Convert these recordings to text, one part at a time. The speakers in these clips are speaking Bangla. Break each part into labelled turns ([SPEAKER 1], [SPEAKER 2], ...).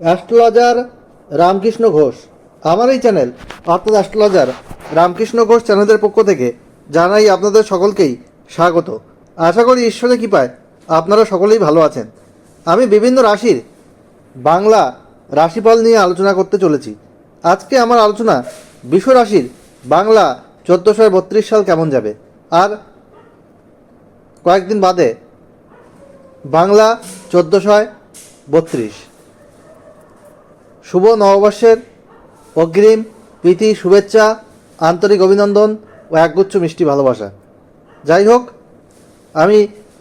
[SPEAKER 1] অ্যাস্ট্রোলজার রামকৃষ্ণ ঘোষ। আমার এই চ্যানেল, অর্থাৎ অ্যাস্ট্রোলজার রামকৃষ্ণ ঘোষ চ্যানেলের পক্ষ থেকে জানাই আপনাদের সকলকেই স্বাগত। আশা করি ঈশ্বরের কৃপায় আপনারা সকলেই ভালো আছেন। আমি বিভিন্ন রাশির বাংলা রাশিফল নিয়ে আলোচনা করতে চলেছি। আজকে আমার আলোচনা বিশ্ব রাশির বাংলা চোদ্দোশো বত্রিশ সাল কেমন যাবে? আর কয়েকদিন বাদে বাংলা চোদ্দোশয় বত্রিশ। শুভ নববর্ষের অগ্রিম প্রীতি, শুভেচ্ছা, আন্তরিক অভিনন্দন ও একগুচ্ছ মিষ্টি ভালোবাসা। যাই হোক, আমি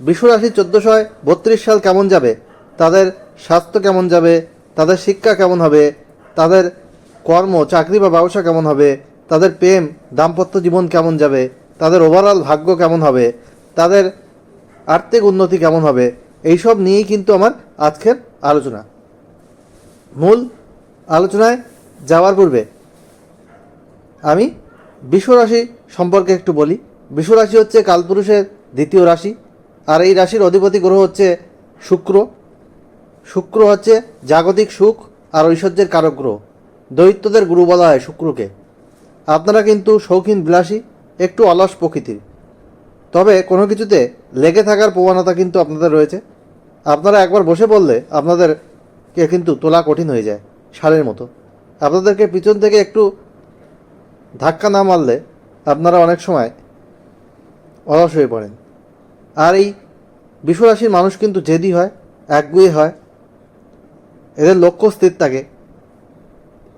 [SPEAKER 1] বিশ্বরাশির চোদ্দোশয় বত্রিশ সাল কেমন যাবে, তাদের স্বাস্থ্য কেমন যাবে, তাদের শিক্ষা কেমন হবে, তাদের কর্ম, চাকরি বা ব্যবসা কেমন হবে, তাদের প্রেম, দাম্পত্য জীবন কেমন যাবে, তাদের ওভারঅল ভাগ্য কেমন হবে, তাদের আর্থিক উন্নতি কেমন হবে, এইসব নিয়েই কিন্তু আমার আজকের আলোচনা। মূল আলোচনায় যাওয়ার পূর্বে আমি বিশ্বরাশি সম্পর্কে একটু বলি। বিশ্বরাশি হচ্ছে কালপুরুষের দ্বিতীয় রাশি, আর এই রাশির অধিপতি গ্রহ হচ্ছে শুক্র। শুক্র হচ্ছে জাগতিক সুখ আর ঐশ্বর্যের কারক গ্রহ। দৈত্যদের গুরু বলা হয় শুক্রকে। আপনারা কিন্তু শৌখিন বিলাসী, একটু অলস প্রকৃতির। তবে কোনো কিছুতে লেগে থাকার প্রবণতা কিন্তু আপনাদের রয়েছে। আপনারা একবার বসে পড়লে আপনাদেরকে কিন্তু তোলা কঠিন হয়ে যায়। সারের মতো। আপনাদেরকে পিছন থেকে একটু ধাক্কা না মারলে আপনারা অনেক সময় অলস হয়ে পড়েন। আর এই বিশ্বরাশির মানুষ কিন্তু জেদি হয়, একগুয়ে হয়। এদের লক্ষ্য স্থির থাকে,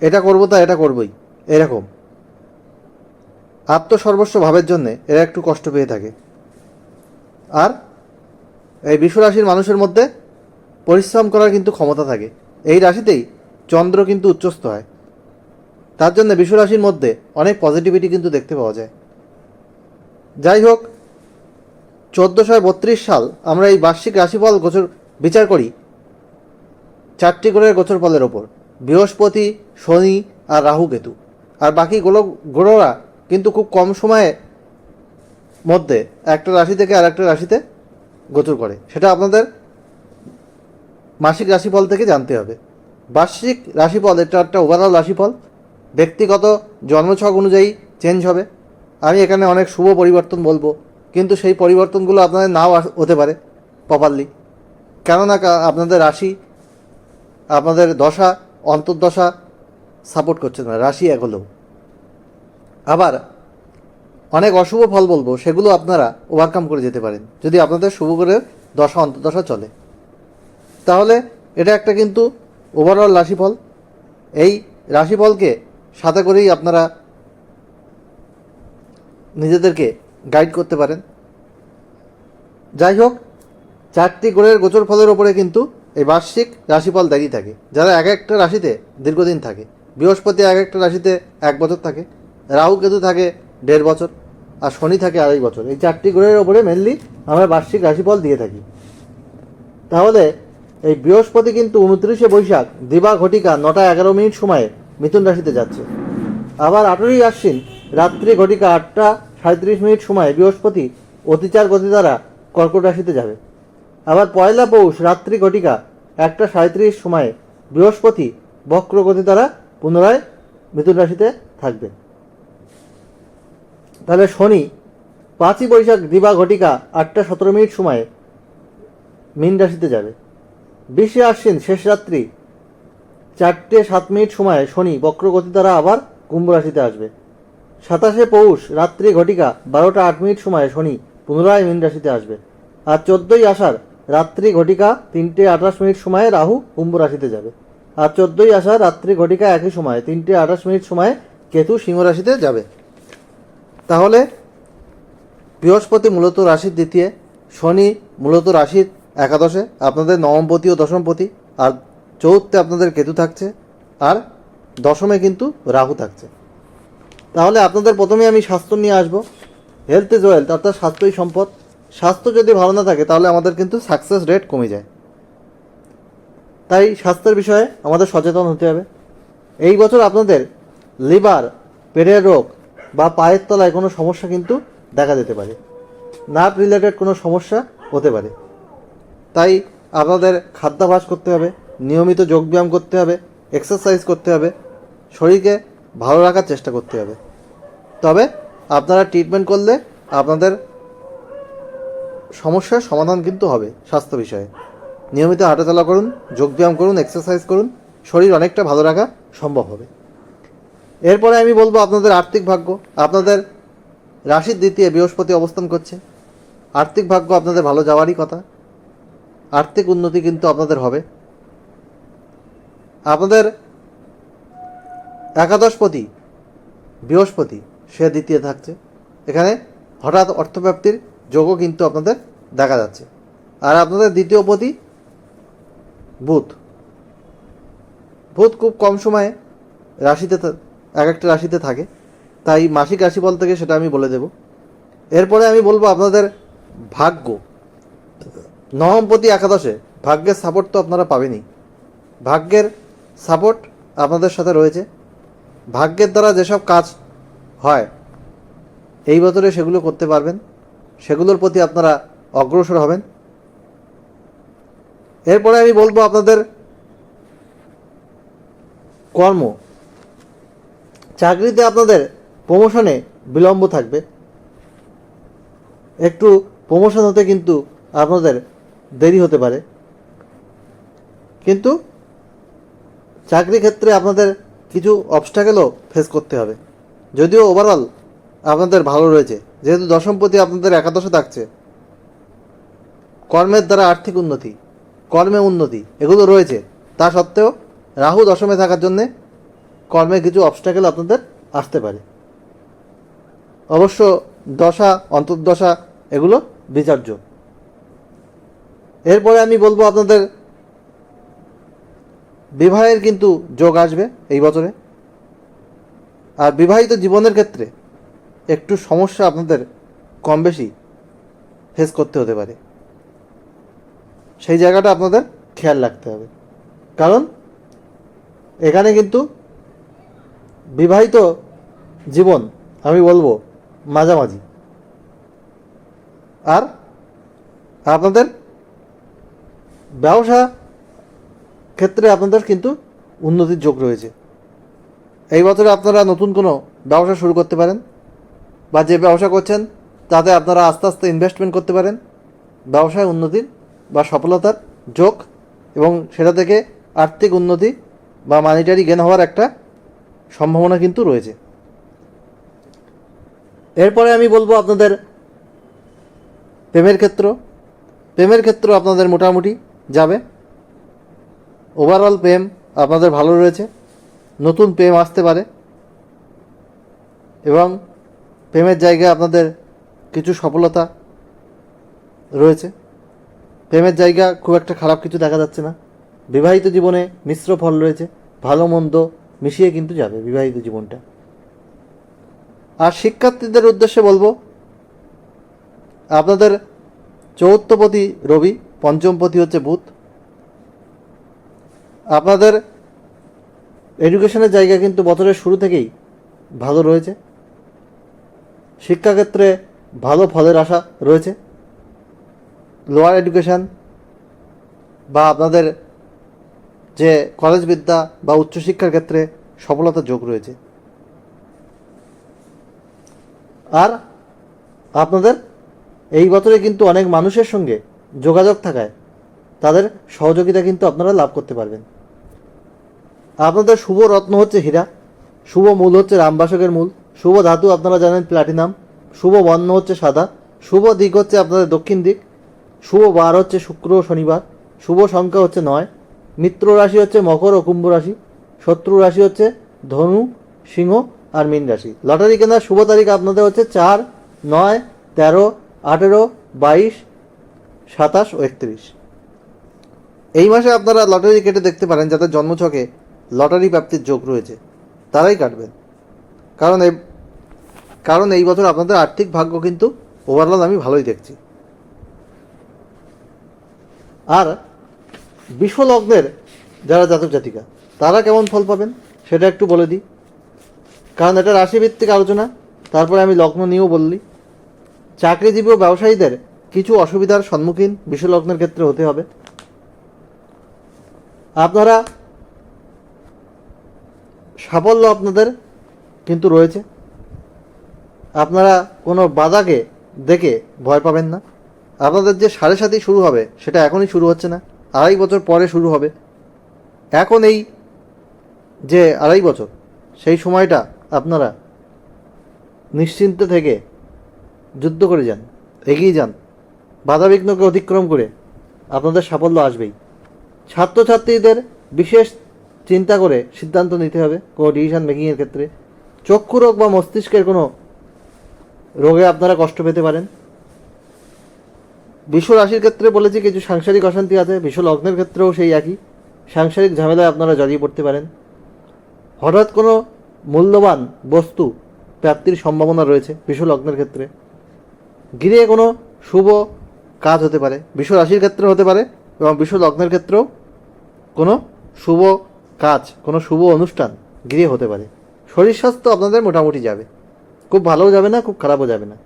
[SPEAKER 1] এটা করব তা এটা করবই, এরকম। আত্মসর্বস্ব ভাবের জন্যে এরা একটু কষ্ট পেয়ে থাকে। আর এই বিশ্বরাশির মানুষের মধ্যে পরিশ্রম করার কিন্তু ক্ষমতা থাকে। এই রাশিতেই চন্দ্র কিন্তু উচ্চস্থ হয়। তার জন্য বিশ্বরাশির মধ্যে অনেক পজিটিভিটি কিন্তু দেখতে পাওয়া যায়। যাই হোক, চোদ্দোশো বত্রিশ সাল আমরা এই বার্ষিক রাশিফল গোচর বিচার করি। চারটি গ্রহের গোচর ফলের ওপর, বৃহস্পতি, শনি আর রাহু কেতু। আর বাকি গ্রহ, গ্রহরা কিন্তু খুব কম সময়ে মধ্যে একটা রাশি থেকে আর একটা রাশিতে গোচর করে। সেটা আপনাদের মাসিক রাশিফল থেকে জানতে হবে। বার্ষিক রাশিফল, এটা একটা ওভারঅল রাশিফল। ব্যক্তিগত জন্মছক অনুযায়ী চেঞ্জ হবে। আমি এখানে অনেক শুভ পরিবর্তন বলব, কিন্তু সেই পরিবর্তনগুলো আপনাদের নাও হতে পারে প্রপারলি কেননা আপনাদের রাশি, আপনাদের দশা, অন্তর্দশা সাপোর্ট করছে না, রাশি এক আবার অনেক অশুভ ফল বলব, সেগুলো আপনারা ওভারকাম করে যেতে পারেন, যদি আপনাদের শুভ করে দশা, অন্তর্দশা চলে। তাহলে এটা একটা কিন্তু ওভারঅল রাশিফল, এই রাশিফলকে সাথে করেই আপনারা নিজেদেরকে গাইড করতে পারেন। যাই হোক চারটি গ্রহের গোচর ফলের ওপরে কিন্তু এই বার্ষিক রাশিফল দাঁড়িয়ে থাকে। যারা এক একটা রাশিতে দীর্ঘদিন থাকে, বৃহস্পতি এক একটা রাশিতে এক বছর থাকে, রাহু কেতু থাকে দেড় বছর, আর শনি থাকে আড়াই বছর। এই চারটি গ্রহের ওপরে মেনলি আমরা বার্ষিক রাশিফল দিয়ে থাকি। তাহলে এই বৃহস্পতি কিন্তু উনত্রিশে বৈশাখ, দিবা ঘটিকা নটা এগারো মিনিট সময়ে মিথুন রাশিতে যাচ্ছে। আবার আঠেরোই আশ্বিন, রাত্রি ঘটিকা আটটা সাঁত্রিশ মিনিট সময়ে বৃহস্পতি অতিচার গতি দ্বারা কর্কট রাশিতে যাবে। আবার পয়লা পৌষ, রাত্রি ঘটিকা একটা সাঁত্রিশ সময়ে বৃহস্পতি বক্র গতি দ্বারা পুনরায় মিথুন রাশিতে থাকবে। তাহলে শনি, পাঁচই বৈশাখ, দিবা ঘটিকা আটটা সতেরো মিনিট সময়ে মীন রাশিতে যাবে। বিশে আশ্বিন, শেষ রাত্রি, চারটে সাত মিনিট সময়ে শনি বক্রগতি দ্বারা আবার কুম্ভ রাশিতে আসবে। সাতাশে পৌষ, রাত্রি ঘটিকা, বারোটা আট মিনিট সময়ে শনি পুনরায় মীন রাশিতে আসবে। আর চোদ্দই আষাঢ়, রাত্রি ঘটিকা, তিনটে আঠাশ মিনিট সময়ে রাহু কুম্ভ রাশিতে যাবে। আর চোদ্দই আষাঢ়, রাত্রি ঘটিকা একই সময়ে, তিনটে আঠাশ মিনিট সময়ে কেতু সিংহ রাশিতে যাবে। তাহলে বৃহস্পতি মূলত রাশির দ্বিতীয়, শনি মূলত রাশির একাদশে আপনাদের নবমপতি ও দশমপতি আর চৌথে আপনাদের কেতু থাকছে, আর দশমে কিন্তু রাহু থাকছে। তাহলে আপনাদের প্রথমে আমি স্বাস্থ্য নিয়ে আসব। হেলথ ইজ ওয়েলথ অর্থাৎ স্বাস্থ্যই সম্পদ। স্বাস্থ্য যদি ভালো না থাকে, তাহলে আমাদের কিন্তু সাকসেস রেট কমে যায়। তাই স্বাস্থ্যের বিষয়ে আমাদের সচেতন হতে হবে। এই বছর আপনাদের লিভার, পেটের রোগ বা পায়ের তলায় কোনো সমস্যা কিন্তু দেখা যেতে পারে। নার্ভ রিলেটেড কোনো সমস্যা হতে পারে। তাই আপনাদের খাদ্যাভ্যাস করতে হবে, নিয়মিত যোগব্যায়াম করতে হবে এক্সারসাইজ করতে হবে, শরীরকে ভালো রাখার চেষ্টা করতে হবে। তবে আপনারা ট্রিটমেন্ট করলে আপনাদের সমস্যার সমাধান কিন্তু হবে স্বাস্থ্য বিষয়ে। নিয়মিত হাঁটাচলা করুন, যোগব্যায়াম করুন এক্সারসাইজ করুন, শরীর অনেকটা ভালো রাখা সম্ভব হবে। এরপরে আমি বলব আপনাদের আর্থিক ভাগ্য। আপনাদের রাশির দ্বিতীয় বৃহস্পতি অবস্থান করছে। আর্থিক ভাগ্য আপনাদের ভালো যাওয়ারই কথা। আর্থিক উন্নতি কিন্তু আপনাদের হবে। আপনাদের একাদশপতি, বৃহস্পতি, সে দ্বিতীয় থাকছে। এখানে হঠাৎ অর্থপ্রাপ্তির যোগও কিন্তু আপনাদের দেখা যাচ্ছে। আর আপনাদের দ্বিতীয় পতি বুধ। বুধ খুব কম সময়ে রাশিতে এক একটা রাশিতে থাকে। তাই মাসিক রাশিফল থেকে সেটা আমি বলে দেব। এরপরে আমি বলব আপনাদের ভাগ্য। নবমপতি একাদশে ভাগ্যের সাপোর্ট তো আপনারা পাবেনই। ভাগ্যের সাপোর্ট আপনাদের সাথে রয়েছে। ভাগ্যের দ্বারা যেসব কাজ হয়, এই বছরে সেগুলো করতে পারবেন। সেগুলোর প্রতি আপনারা অগ্রসর হবেন। এরপরে আমি বলব আপনাদের কর্ম। চাকরিতে আপনাদের প্রমোশনে বিলম্ব থাকবে। একটু প্রমোশন হতে কিন্তু আপনাদের দেরি হতে পারে। কিন্তু চাকরি ক্ষেত্রে আপনাদের কিছু অবস্টাকেলও ফেস করতে হবে। যদিও ওভারঅল আপনাদের ভালো রয়েছে, যেহেতু দশমপতি আপনাদের একাদশে থাকছে। কর্মের দ্বারা আর্থিক উন্নতি, কর্মে উন্নতি, এগুলো রয়েছে। তা সত্ত্বেও রাহু দশমে থাকার জন্যে কর্মে কিছু অবস্টাকেল আপনাদের আসতে পারে। অবশ্য দশা, অন্তর্দশা, এগুলো বিচার্য। এরপরে আমি বলব আপনাদের বিবাহের কিন্তু যোগ আসবে এই বছরে। আর বিবাহিত জীবনের ক্ষেত্রে একটু সমস্যা আপনাদের কম বেশি ফেস করতে হতে পারে। সেই জায়গাটা আপনাদের খেয়াল রাখতে হবে। কারণ এখানে কিন্তু বিবাহিত জীবন আমি বলব মাঝামাঝি। আর আপনাদের ব্যবসা ক্ষেত্রে আপনাদের কিন্তু উন্নতির যোগ রয়েছে। এই বছরে আপনারা নতুন কোনো ব্যবসা শুরু করতে পারেন বা যে ব্যবসা করছেন, তাতে আপনারা আস্তে আস্তে ইনভেস্টমেন্ট করতে পারেন। ব্যবসায় উন্নতির বা সফলতার যোগ এবং সেটা থেকে আর্থিক উন্নতি বা মানিটারি গেন হওয়ার একটা সম্ভাবনা কিন্তু রয়েছে। এরপরে আমি বলব আপনাদের প্রেমের ক্ষেত্র। প্রেমের ক্ষেত্র আপনাদের মোটামুটি যাবে? ওভারঅল প্রেম আপনাদের ভালো রয়েছে। নতুন প্রেম আসতে পারে। এবং প্রেমের জায়গায় আপনাদের কিছু সফলতা রয়েছে। প্রেমের জায়গা খুব একটা খারাপ কিছু দেখা যাচ্ছে না। বিবাহিত জীবনে মিশ্র ফল রয়েছে। ভালো মন্দ মিশিয়ে কিন্তু যাবে বিবাহিত জীবনটা। আর শিক্ষার্থীদের উদ্দেশ্যে বলব, আপনাদের চৌথপতি রবি পঞ্চমপতি হচ্ছে বুধ। আপনাদের এডুকেশনের জায়গা কিন্তু বছরের শুরু থেকেই ভালো রয়েছে। শিক্ষাক্ষেত্রে ভালো ফলের আশা রয়েছে। লোয়ার এডুকেশন বা আপনাদের যে কলেজ বিদ্যা বা উচ্চশিক্ষার ক্ষেত্রে সফলতার যোগ রয়েছে। আর আপনাদের এই বছরে কিন্তু অনেক মানুষের সঙ্গে যোগাযোগ থাকায় তাদের সহযোগিতা কিন্তু আপনারা লাভ করতে পারবেন। আপনাদের শুভ রত্ন হচ্ছে হীরা, শুভ মূল হচ্ছে রামবাসকের মূল, শুভ ধাতু আপনারা জানেন প্লাটিনাম, শুভ বর্ণ হচ্ছে সাদা, শুভ দিক হচ্ছে আপনাদের দক্ষিণ দিক, শুভ বার হচ্ছে শুক্র ও শনিবার, শুভ সংখ্যা হচ্ছে নয়, মিত্র রাশি হচ্ছে মকর ও কুম্ভ রাশি, শত্রু রাশি হচ্ছে ধনু, সিংহ আর মীন রাশি। লটারি কেনার শুভ তারিখ আপনাদের হচ্ছে চার, নয়, তেরো, আঠেরো, বাইশ সাতাশ ও একত্রিশ। এই মাসে আপনারা লটারি কেটে দেখতে পারেন, যাদের জন্মছকে লটারি প্রাপ্তির যোগ রয়েছে, তারাই কাটবেন। কারণ এই কারণ এই বছর আপনাদের আর্থিক ভাগ্য কিন্তু ওভারঅল আমি ভালোই দেখছি। আর বিশ্বলগ্নের যারা জাতক জাতিকা, তারা কেমন ফল পাবেন সেটা একটু বলে দিই। কারণ এটা রাশিভিত্তিক আলোচনা, তারপরে আমি লগ্ন নিয়েও বললি। চাকরিজীবী ও ব্যবসায়ীদের কিছু অসুবিধার সম্মুখীন বিশ্বলগ্নের ক্ষেত্রে হতে হবে। আপনারা সাফল্য আপনাদের কিন্তু রয়েছে। আপনারা কোনো বাধাকে দেখে ভয় পাবেন না। আপনাদের যে সাড়ে সাথে শুরু হবে, সেটা এখনই শুরু হচ্ছে না। আড়াই বছর পরে শুরু হবে। এখন এই যে আড়াই বছর, সেই সময়টা আপনারা নিশ্চিন্ত থেকে যুদ্ধ করে যান, এগিয়ে যান। বাধাবিঘ্নকে অতিক্রম করে আপনাদের সাফল্য আসবেই। ছাত্রছাত্রীদের বিশেষ চিন্তা করে সিদ্ধান্ত নিতে হবে কোনো ডিসিশন মেকিংয়ের ক্ষেত্রে। চক্ষু রোগ বা মস্তিষ্কের কোনো রোগে আপনারা কষ্ট পেতে পারেন। বিশ্ব রাশির ক্ষেত্রে বলেছি, কিছু সাংসারিক অশান্তি আছে, বিশ্ব লগ্নের ক্ষেত্রেও সেই একই। সাংসারিক ঝামেলায় আপনারা জড়িয়ে পড়তে পারেন। হঠাৎ কোনো মূল্যবান বস্তু প্রাপ্তির সম্ভাবনা রয়েছে বিশ্ব লগ্নের ক্ষেত্রে। গিরে কোনো শুভ কাজ হতে পারে। বিশ্ব রাশির ক্ষেত্রে হতে পারে এবং বিশ্ব লগ্নের ক্ষেত্রেও কোনো শুভ কাজ, কোনো শুভ অনুষ্ঠান গৃহে হতে পারে। শরীর স্বাস্থ্য আপনাদের মোটামুটি যাবে। খুব ভালোও যাবে না, খুব খারাপও যাবে না।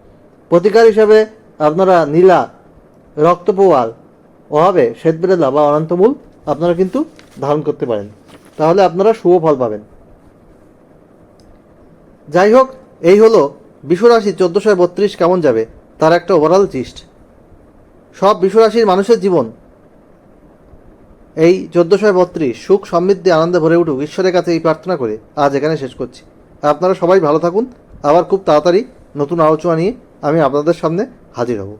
[SPEAKER 1] প্রতিকার হিসাবে আপনারা নীলা, রক্ত রক্তপোয়াল অভাবে শ্বেতবেরেলা বা অনন্তমূল আপনারা কিন্তু ধারণ করতে পারেন। তাহলে আপনারা শুভ ফল পাবেন। যাই হোক, এই হলো বিশ্বরাশি চোদ্দোশো বত্রিশ কেমন যাবে? তার একটা ওভারঅল জিস্ট সব বিশ্বরাশির মানুষের জীবন। এই চোদ্দোশো বত্রিশ, সুখ, সমৃদ্ধি, আনন্দে ভরে উঠুক, ঈশ্বরের কাছে এই প্রার্থনা করে আজ এখানে শেষ করছি। আপনারা সবাই ভালো থাকুন। আবার খুব তাড়াতাড়ি নতুন আলোচনা নিয়ে আমি আপনাদের সামনে হাজির হব।